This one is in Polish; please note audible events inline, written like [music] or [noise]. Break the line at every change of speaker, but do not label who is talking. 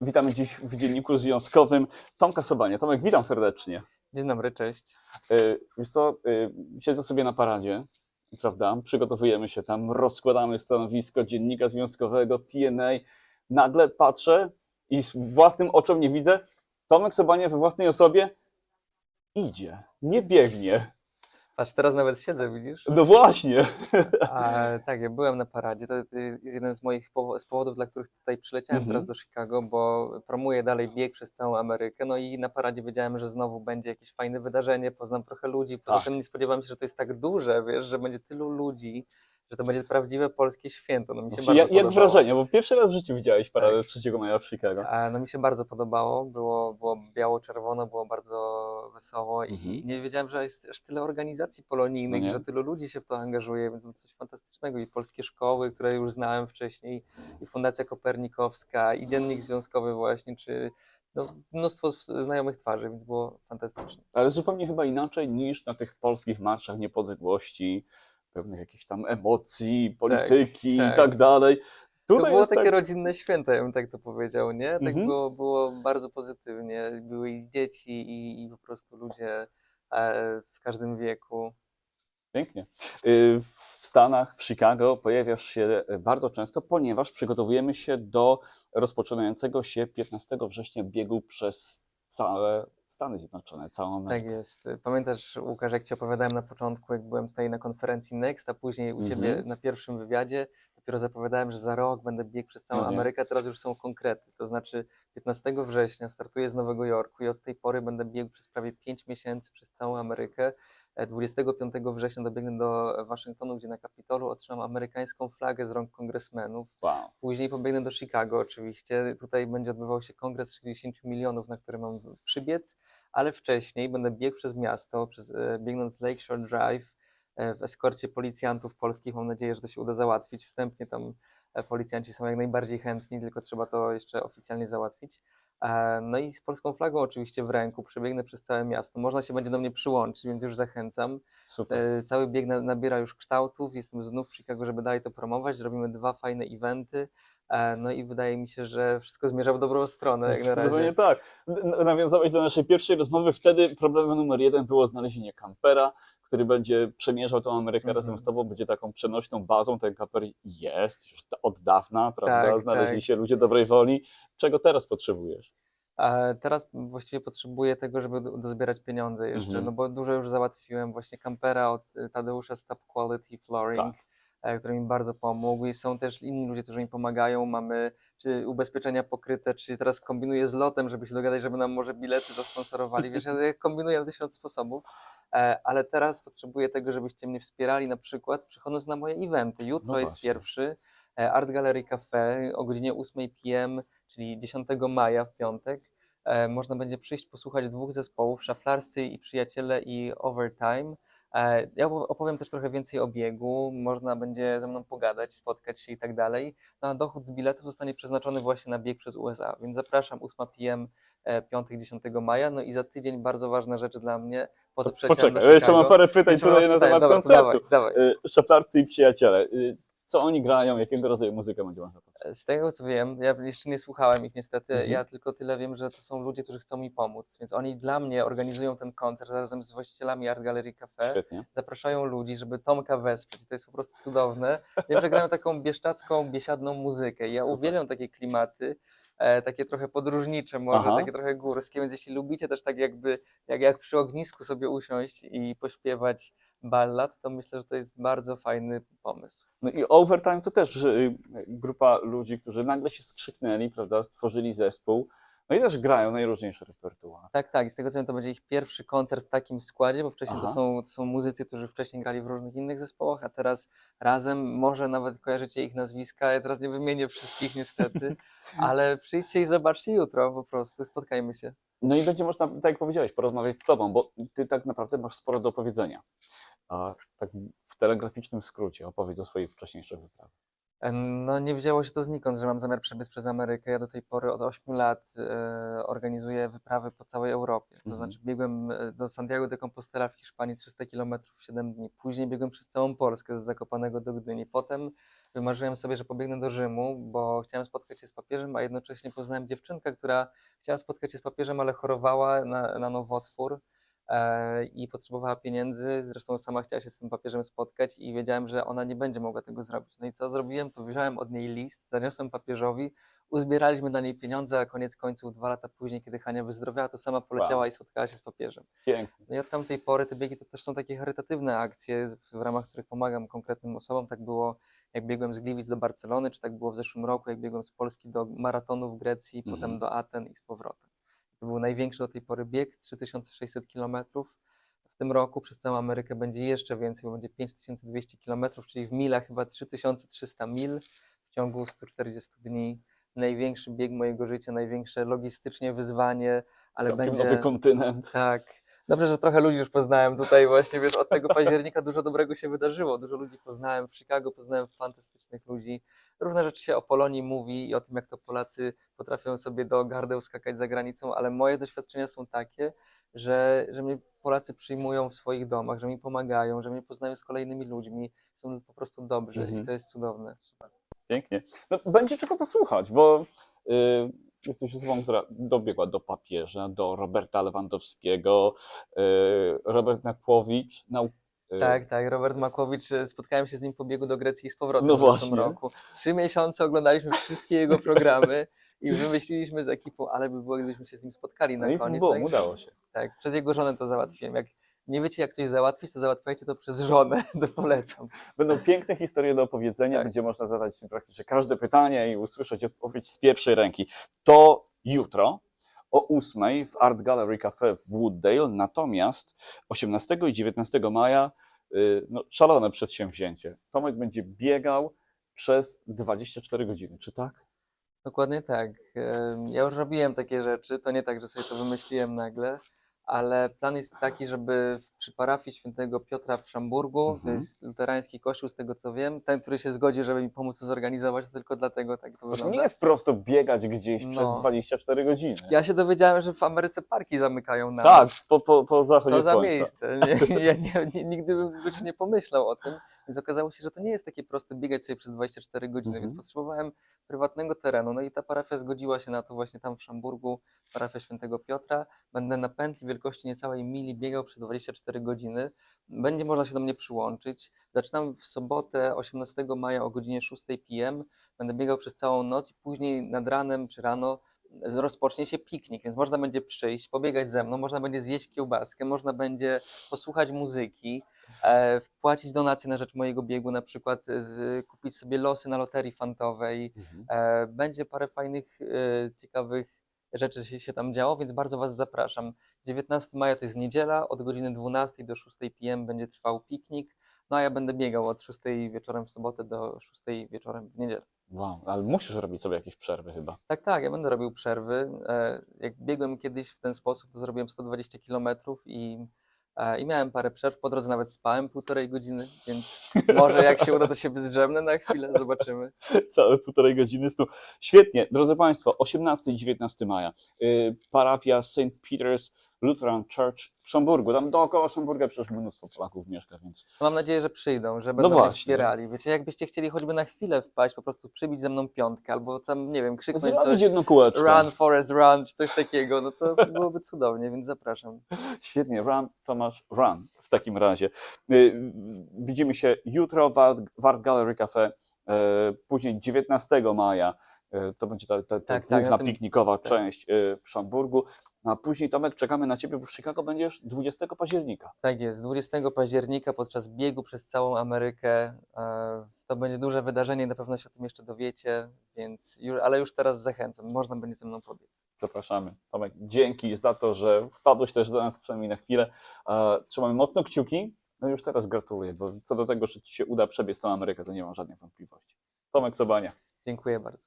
Witamy dziś w dzienniku związkowym Tomka Sobania. Tomek, witam serdecznie.
Dzień dobry, cześć.
Y, Wiesz co, y, siedzę sobie na paradzie, prawda? Przygotowujemy się tam, rozkładamy stanowisko dziennika związkowego, P&A. Nagle patrzę i z własnym oczom nie widzę. Tomek Sobania we własnej osobie idzie, nie biegnie.
Patrz, teraz nawet siedzę, widzisz?
No właśnie.
A, tak, ja byłem na paradzie. To jest jeden z moich powo- z powodów, dla których tutaj przyleciałem
Mhm.
teraz do Chicago, bo promuję dalej bieg przez całą Amerykę. No i na paradzie wiedziałem, że znowu będzie jakieś fajne wydarzenie, poznam trochę ludzi. Poza
Tak.
tym nie spodziewałem się, że to jest tak duże, wiesz, że będzie tylu ludzi, że to będzie prawdziwe polskie święto. No mi się bardzo
Jak, jak
podobało.
wrażenie? Bo pierwszy raz w życiu widziałeś paradę 3 maja w Chicago.
A, No mi się bardzo podobało, było, było biało-czerwono, było bardzo wesoło i
Mhm.
nie wiedziałem, że jest aż tyle organizacji polonijnych,
No
że tylu ludzi się w to angażuje, więc to coś fantastycznego i polskie szkoły, które już znałem wcześniej i Fundacja Kopernikowska i Dziennik Związkowy właśnie, czy no, mnóstwo znajomych twarzy, więc było fantastycznie.
Ale zupełnie chyba inaczej niż na tych polskich marszach niepodległości, pewnych jakichś tam emocji, polityki
tak.
i tak dalej.
To
Tutaj
było
jest
takie
tak,
rodzinne święto, ja bym tak to powiedział, nie? Tak
Mhm.
było, było bardzo pozytywnie. Były i dzieci, i, i po prostu ludzie e, w każdym wieku.
pięknie. Y, W Stanach, w Chicago pojawiasz się bardzo często, ponieważ przygotowujemy się do rozpoczynającego się 15 września biegu przez całe Stany Zjednoczone, całą
Tak
Amerykę.
jest. Pamiętasz, Łukasz, jak Ci opowiadałem na początku, jak byłem tutaj na konferencji Next, a później u Ciebie
Mhm.
na pierwszym wywiadzie, dopiero zapowiadałem, że za rok będę biegł przez całą
No.
Amerykę, teraz już są konkrety. To znaczy 15 września startuję z Nowego Jorku i od tej pory będę biegł przez prawie 5 miesięcy przez całą Amerykę. E, 25 września dobiegnę do Waszyngtonu, gdzie na Kapitolu otrzymam amerykańską flagę z rąk kongresmenów.
Wow.
Później pobiegnę do Chicago oczywiście. Tutaj będzie odbywał się kongres 60 milionów, na który mam przybiec, ale wcześniej będę biegł przez miasto, przez, e, biegnąc Lakeshore Drive e, w eskorcie policjantów polskich. Mam nadzieję, że to się uda załatwić. Wstępnie tam e, policjanci są jak najbardziej chętni, tylko trzeba to jeszcze oficjalnie załatwić. E, No i z polską flagą oczywiście w ręku przebiegnę przez całe miasto. Można się będzie do mnie przyłączyć, więc już zachęcam.
Super.
E, Cały bieg na- nabiera już kształtów. Jestem znów w Chicago, żeby dalej to promować. Robimy dwa fajne eventy. E, No i wydaje mi się, że wszystko zmierza w dobrą stronę
Zdecydowanie tak. Nawiązałeś do naszej pierwszej rozmowy. Wtedy problemem numer jeden było znalezienie kampera, który będzie przemierzał tą Amerykę razem
Mhm.
z tobą, będzie taką przenośną bazą. Ten kamper jest już od dawna, prawda?
Tak,
Znaleźli
tak.
się ludzie dobrej woli. Czego teraz potrzebujesz?
A teraz właściwie potrzebuję tego, żeby do- dozbierać pieniądze jeszcze,
Mhm.
no bo dużo już załatwiłem. Właśnie kampera od e, Tadeusza Stop Quality Flooring, e, który mi bardzo pomógł. I są też inni ludzie, którzy mi pomagają. Mamy czy ubezpieczenia pokryte, czy teraz kombinuję z lotem, żeby się dogadać, żeby nam może bilety zasponsorowali. Wiesz, ja kombinuję na tysiąc sposobów. E, Ale teraz potrzebuję tego, żebyście mnie wspierali na przykład przychodząc na moje eventy. Jutro
No
jest pierwszy e, Art Gallery Cafe o godzinie 8 p.m., czyli 10 maja w piątek. E, Można będzie przyjść posłuchać dwóch zespołów, Szaflarscy i Przyjaciele i Overtime. E, Ja opow- opowiem też trochę więcej o biegu, można będzie ze mną pogadać, spotkać się i tak dalej. No a dochód z biletów zostanie przeznaczony właśnie na bieg przez USA, więc zapraszam 8 p.m. e, piątek 10 maja. No i za tydzień bardzo ważna rzecz dla mnie. Po to przyleciałem
Poczekaj, jeszcze mam parę pytań
Jeszcze
tutaj na temat
Dobra,
koncertu.
Dawaj, dawaj.
Y, Szaflarcy i przyjaciele. Co oni grają? Jakiego rodzaju muzykę będzie można posłuchać?
Z tego co wiem, ja jeszcze nie słuchałem ich niestety,
Mhm.
ja tylko tyle wiem, że to są ludzie, którzy chcą mi pomóc, więc oni dla mnie organizują ten koncert razem z właścicielami Art Gallery Cafe,
Świetnie.
zapraszają ludzi, żeby Tomka wesprzeć, to jest po prostu cudowne. Wiem, że grają taką bieszczacką, biesiadną muzykę, ja
Super.
uwielbiam takie klimaty, e, takie trochę podróżnicze może,
Aha.
takie trochę górskie, więc jeśli lubicie też tak jakby, jak, jak przy ognisku sobie usiąść i pośpiewać ballad, to myślę, że to jest bardzo fajny pomysł.
No i Overtime to też y, grupa ludzi, którzy nagle się skrzyknęli, prawda, stworzyli zespół, no i też grają najróżniejsze repertuar.
Tak, tak. I z tego co wiem, to będzie ich pierwszy koncert w takim składzie, bo wcześniej to są, to są muzycy, którzy wcześniej grali w różnych innych zespołach, a teraz razem, może nawet kojarzycie ich nazwiska, ja teraz nie wymienię wszystkich niestety, [laughs] ale przyjdźcie i zobaczcie jutro po prostu, spotkajmy się.
No i będzie można, tak jak powiedziałeś, porozmawiać z tobą, bo ty tak naprawdę masz sporo do powiedzenia. A tak w telegraficznym skrócie opowiedz o swojej wcześniejszej wyprawie.
E, No nie wzięło się to znikąd, że mam zamiar przebiec przez Amerykę. Ja do tej pory od 8 lat e, organizuję wyprawy po całej Europie. To
Mhm.
znaczy biegłem e, do Santiago de Compostela w Hiszpanii 300 km w 7 dni. Później biegłem przez całą Polskę z Zakopanego do Gdyni. Potem wymarzyłem sobie, że pobiegnę do Rzymu, bo chciałem spotkać się z papieżem, a jednocześnie poznałem dziewczynkę, która chciała spotkać się z papieżem, ale chorowała na, na nowotwór i potrzebowała pieniędzy. Zresztą sama chciała się z tym papieżem spotkać i wiedziałem, że ona nie będzie mogła tego zrobić. No i co zrobiłem? To wziąłem od niej list, zaniosłem papieżowi, uzbieraliśmy dla niej pieniądze, a koniec końców dwa lata później, kiedy Hania wyzdrowiała, to sama poleciała i spotkała się z papieżem.
Pięknie.
No i od tamtej pory te biegi to też są takie charytatywne akcje, w w ramach których pomagam konkretnym osobom. Tak było, jak biegłem z Gliwic do Barcelony, czy tak było w zeszłym roku, jak biegłem z Polski do maratonu w Grecji,
Mhm.
potem do Aten i z powrotem. To był największy do tej pory bieg, 3600 km. W tym roku przez całą Amerykę będzie jeszcze więcej, bo będzie 5200 km, czyli w milach chyba 3300 mil w ciągu 140 dni. Największy bieg mojego życia, największe logistycznie wyzwanie, ale
Całkiem
będzie...
nowy kontynent.
Tak. Dobrze, że trochę ludzi już poznałem tutaj właśnie, wiesz, od tego października dużo dobrego się wydarzyło. Dużo ludzi poznałem w Chicago, poznałem fantastycznych ludzi. Różne rzeczy się o Polonii mówi i o tym, jak to Polacy potrafią sobie do gardeł skakać za granicą, ale moje doświadczenia są takie, że, że mnie Polacy przyjmują w swoich domach, że mi pomagają, że mnie poznają z kolejnymi ludźmi, są po prostu dobrzy
Mhm.
i to jest cudowne.
Pięknie. No, będzie czego posłuchać, bo y, jesteś osobą, która dobiegła do papieża, do Roberta Lewandowskiego, y, Robert Nakłowicz.
Tak, tak. Robert Makłowicz, e, spotkałem się z nim po biegu do Grecji i z powrotem
No
w zeszłym
właśnie.
roku. Trzy miesiące oglądaliśmy wszystkie jego programy [laughs] i wymyśliliśmy z ekipą, ale by było, gdybyśmy się z nim spotkali na
No
koniec.
bum,
tak,
udało się.
tak, przez jego żonę to załatwiłem. Jak nie wiecie, jak coś załatwić, to załatwiajcie to przez żonę, [laughs] to polecam.
Będą piękne historie do opowiedzenia,
Tak.
będzie można zadać praktycznie każde pytanie i usłyszeć odpowiedź z pierwszej ręki. To jutro o 8 w Art Gallery Cafe w Wooddale, natomiast 18 i 19 maja y, no, szalone przedsięwzięcie. Tomek będzie biegał przez 24 godziny, czy tak?
Dokładnie tak. Ja już robiłem takie rzeczy, to nie tak, że sobie to wymyśliłem nagle, ale plan jest taki, żeby przy parafii świętego Piotra w Szamburgu, to
Mhm.
jest luterański kościół z tego co wiem, ten, który się zgodzi, żeby mi pomóc to zorganizować, to tylko dlatego tak to
Bo to
wygląda.
nie jest prosto biegać gdzieś przez
No.
24 godziny.
Ja się dowiedziałem, że w Ameryce parki zamykają na
tak, po, po, po zachodzie
Co za
słońca.
miejsce. Nie, ja nie, nigdy bym nie pomyślał o tym, więc okazało się, że to nie jest takie proste biegać sobie przez 24 godziny,
Mhm.
więc potrzebowałem prywatnego terenu. No i ta parafia zgodziła się na to właśnie tam w Szamburgu, parafia świętego Piotra. Będę na pętli wielkości niecałej mili biegał przez 24 godziny. Będzie można się do mnie przyłączyć. Zaczynam w sobotę 18 maja o godzinie 6 p.m. Będę biegał przez całą noc i później nad ranem czy rano rozpocznie się piknik, więc można będzie przyjść, pobiegać ze mną, można będzie zjeść kiełbaskę, można będzie posłuchać muzyki, e, wpłacić donacje na rzecz mojego biegu, na przykład e, z, kupić sobie losy na loterii fantowej.
Mhm.
E, będzie parę fajnych, e, ciekawych rzeczy się, się tam działo, więc bardzo Was zapraszam. 19 maja to jest niedziela, od godziny 12 do 6 p.m. będzie trwał piknik, no a ja będę biegał od 6 wieczorem w sobotę do 6 wieczorem w niedzielę.
Wow, ale musisz robić sobie jakieś przerwy chyba.
Tak, tak, ja będę robił przerwy. E, Jak biegłem kiedyś w ten sposób, to zrobiłem 120 km i, e, i miałem parę przerw. Po drodze nawet spałem półtorej godziny, więc [laughs] może jak się uda, to się zdrzemnę na chwilę, zobaczymy.
Całe półtorej godziny snu. Świetnie. Drodzy Państwo, 18 i 19 maja. y, Parafia St. Peter's Lutheran Church w Szamburgu. Tam dookoła Szamburga przecież mnóstwo Polaków mieszka, więc
Mam nadzieję, że przyjdą, że będą mnie
No właśnie.
wspierali. Wiecie, jakbyście chcieli choćby na chwilę wpaść, po prostu przybić ze mną piątkę, albo tam, nie wiem, krzyknąć
zrobić
coś,
jedno kółeczko.
run, Forest, run, czy coś takiego, no to [laughs] byłoby cudownie, więc zapraszam.
Świetnie. Run, Tomasz, run w takim razie. Y, Widzimy się jutro w Art, Gallery Cafe. y, Później 19 maja y, to będzie ta, ta, ta
Tak, tak, na
główna
tym-
piknikowa
tak.
część y, w Szamburgu. A później Tomek czekamy na Ciebie, bo w Chicago będziesz 20 października.
Tak jest, 20 października podczas biegu przez całą Amerykę. e, To będzie duże wydarzenie, na pewno się o tym jeszcze dowiecie, więc już, ale już teraz zachęcam, można będzie ze mną pobiec.
Zapraszamy. Tomek, dzięki za to, że wpadłeś też do nas przynajmniej na chwilę. E, Trzymamy mocno kciuki. No i już teraz gratuluję, bo co do tego, że Ci się uda przebiec tą Amerykę, to nie mam żadnych wątpliwości. Tomek Sobania.
Dziękuję bardzo.